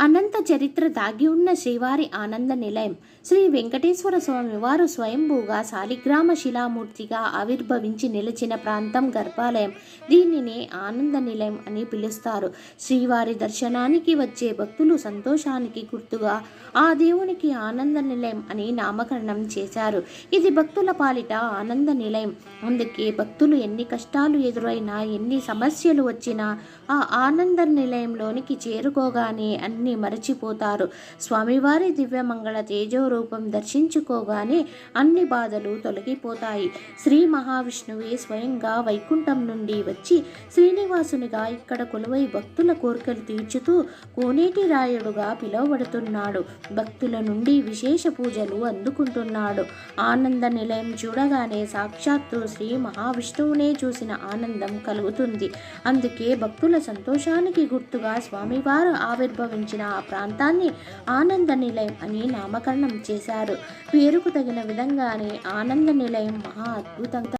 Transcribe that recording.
అనంత చరిత్ర దాగి ఉన్న శ్రీవారి ఆనంద నిలయం. శ్రీ వెంకటేశ్వర స్వామి వారు స్వయంభూగా శాలిగ్రామ శిలామూర్తిగా ఆవిర్భవించి నిలిచిన ప్రాంతం గర్భాలయం. దీనిని ఆనంద నిలయం అని పిలుస్తారు. శ్రీవారి దర్శనానికి వచ్చే భక్తులు సంతోషానికి గుర్తుగా ఆ దేవునికి ఆనంద నిలయం అని నామకరణం చేశారు. ఇది భక్తుల పాలిట ఆనంద నిలయం. అందుకే భక్తులు ఎన్ని కష్టాలు ఎదురైనా ఎన్ని సమస్యలు వచ్చినా ఆ ఆనంద నిలయంలోనికి చేరుకోగానే అన్ని మరచిపోతారు. స్వామివారి దివ్యమంగళ తేజో రూపం దర్శించుకోగానే అన్ని బాధలు తొలగిపోతాయి. శ్రీ మహావిష్ణువే స్వయంగా వైకుంఠం నుండి వచ్చి శ్రీనివాసునిగా ఇక్కడ కొలువై భక్తుల కోరికలు తీర్చుతూ కోనేటి రాయుడుగా పిలువబడుతున్నాడు. భక్తుల నుండి విశేష పూజలు అందుకుంటున్నాడు. ఆనంద నిలయం చూడగానే సాక్షాత్తు శ్రీ మహావిష్ణువునే చూసిన ఆనందం కలుగుతుంది. అందుకే భక్తుల సంతోషానికి గుర్తుగా స్వామివారు నిర్మించిన ఆ ప్రాంతాన్ని ఆనంద నిలయం అని నామకరణం చేశారు. పేరుకు తగిన విధంగానే ఆనంద నిలయం మహా అద్భుతంగా